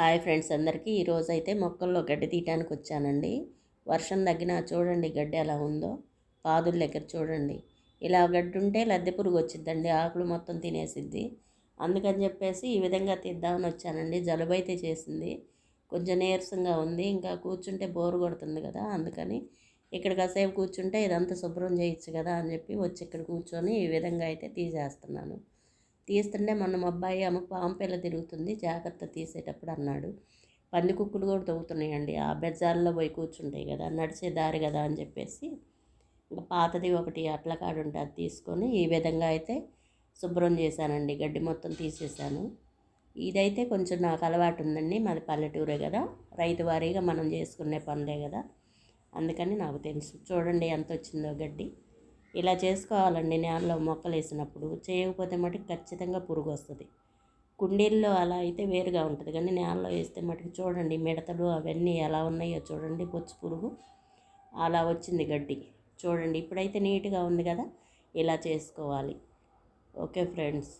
Hi friends అందరికీ. ఈరోజు అయితే మొక్కల్లో గడ్డి తీయటానికి వచ్చానండి. వర్షం తగ్గినా చూడండి గడ్డి ఎలా ఉందో. పాదుల దగ్గర చూడండి. ఇలా గడ్డి ఉంటే లద్దె పురుగు వచ్చిద్దండి ఆకులు మొత్తం తినేసిద్ది. అందుకని చెప్పేసి ఈ విధంగా తీద్దామని వచ్చానండి. జలుబు అయితే చేసింది. కొంచెం నీరసంగా ఉంది. ఇంకా కూర్చుంటే బోరు కొడుతుంది కదా అందుకని ఇక్కడ కాసేపు కూర్చుంటే ఇదంతా శుభ్రం చేయొచ్చు కదా అని చెప్పి వచ్చి ఇక్కడ కూర్చొని ఈ విధంగా అయితే తీసేస్తున్నాను. తీస్తుంటే మొన్న మా అబ్బాయి అమ్మ పాము పిల్ల తిరుగుతుంది జాగ్రత్త తీసేటప్పుడు అన్నాడు. పంది కుక్కలు కూడా తవ్వుతున్నాయండి. ఆ బెజ్జాల్లో పోయి కూర్చుంటాయి కదా నడిచే దారి కదా అని చెప్పేసి ఇంకా పాతది ఒకటి అట్ల కాడు ఉంటే అది తీసుకొని ఈ విధంగా అయితే శుభ్రం చేశానండి. గడ్డి మొత్తం తీసేసాను ఇదైతే కొంచెం నాకు అలవాటు ఉందండి. మాది పల్లెటూరే కదా రైతు వారీగా మనం చేసుకునే పనులే కదా. అందుకని నాకు తెలుసు. చూడండి ఎంత వచ్చిందో గడ్డి. ఇలా చేసుకోవాలండి నేలలో మొక్కలు వేసినప్పుడు. చేయకపోతే మటుకు ఖచ్చితంగా పురుగు వస్తుంది కుండీల్లో అలా అయితే వేరుగా ఉంటుంది. కానీ నేలలో వేస్తే మటుకు చూడండి మిడతలు అవన్నీ ఎలా ఉన్నాయో చూడండి. బొచ్చు పురుగు అలా వచ్చింది గడ్డి. చూడండి. ఇప్పుడైతే నీట్గా ఉంది కదా. ఇలా చేసుకోవాలి. Okay friends.